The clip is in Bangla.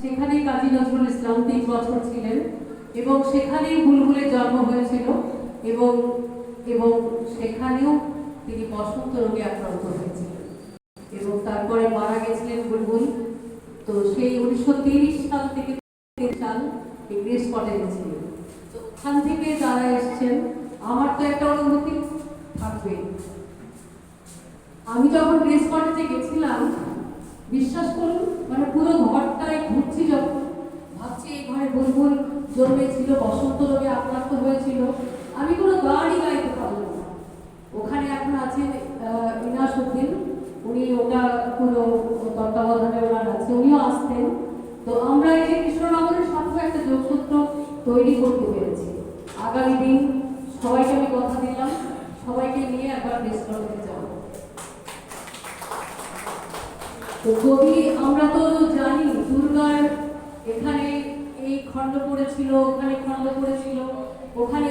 সেখানেই কাজী নজরুল ইসলাম তিন বছর ছিলেন এবং সেখানেই বুলবুলের জন্ম হয়েছিল এবং এবং সেখানেও তিনি বসন্ত রোগে আক্রান্ত হয়েছিলেন। এবং তারপরে মারা গেছিলেন বুলবুল। তো সেই উনিশশো তিরিশ সাল থেকে সাল গ্রেস স্পটে গেছিলেন তো ওখান থেকে যারা এসছেন, আমার তো একটা অনুভূতি থাকবে। আমি যখন গ্রেস স্পটে গেছিলাম, বিশ্বাস করুন মানে পুরো বুলবুল জন্মেছিল বসন্ত রোগে আক্রান্ত হয়েছিল। আমি কোনো গানই গাইতে পারলাম না। ওখানে এখন আছেন আহ, ইনাস উদ্দিন। উনি ওটা পুরো তত্ত্বাবধানে ওনার আছে উনিও আসতেন। তো আমরা এই কৃষ্ণনগরের সাথে একটা যোগসূত্র তৈরি করতে পেরেছি। আগামী দিন সবাইকে আমি কথা দিলাম সবাইকে নিয়ে একবার রেস্টুরেন্টে যাব। তো কবি আমরা তো জানি দুর্গার এখানে এই খণ্ড পড়েছিল ওখানে খণ্ড পড়েছিল। ওখানে